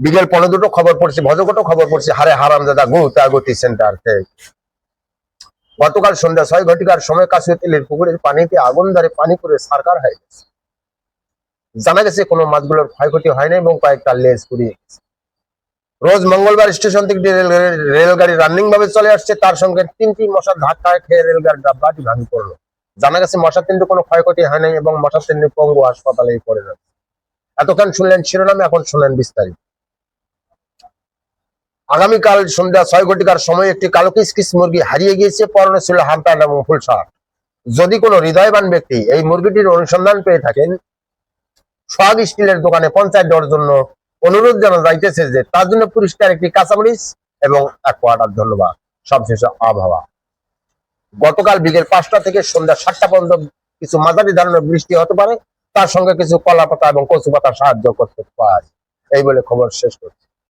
বিকেল পনেরো দুটো খবর পড়ছি ভজকটো খবর পড়ছি। হারে হারাম দাদা গুতা গতি সেন্টার থেকে গতকাল সন্ধ্যা ছয় ঘটিকার সময় কাশুয়ে তেলের পুকুরের পানিতে আগুন ধরে পানি করে সারকার হয়ে গেছে। জানা গেছে কোনো মাছগুলোর ক্ষয়ক্ষতি হয়নি এবং কয়েকটা লেজ পুড়িয়ে গেছে। রোজ মঙ্গলবার স্টেশন থেকে রেলগাড়ি রানিং ভাবে চলে আসছে, তার সঙ্গে তিনটি মশার ধাক্কায় খেয়ে রেলগাড়ির ডাব্বাটি ভাঙি পড়ল। জানা গেছে মশার তিনটি কোনো ক্ষয়ক্ষতি হয় নাই এবং মশার তিনটি পঙ্গু হাসপাতালে পড়ে যাচ্ছে এতক্ষণ শুনলেন শিরোনামে, এখন শুনলেন বিস্তারিত। আগামীকাল সন্ধ্যা ছয় ঘটিকার সময় একটি কালো কিসকিস মুরগি হারিয়ে গিয়েছে, পরনে ছিল এবং ফুল শার্ট যদি কোনো হৃদয়বান ব্যক্তি এই মুরগিটির অনুসন্ধান পেয়ে থাকেন, সোহাগ স্টিলের দোকানে পঞ্চায়েত দেওয়ার জন্য অনুরোধ জানা যাইতেছে যে তার জন্য পুরস্কার, একটি কাঁচামরিচ এবং এক কোয়ার্টার ধন্যবাদ। সবশেষে আবহাওয়া। গতকাল বিকেল পাঁচটা থেকে সন্ধ্যা সাতটা পর্যন্ত কিছু মাঝারি ধরনের বৃষ্টি হতে পারে, তার সঙ্গে কিছু কলা পাতা এবং কচু পাতা সাহায্য করতে পারে। এই বলে খবর শেষ করছি।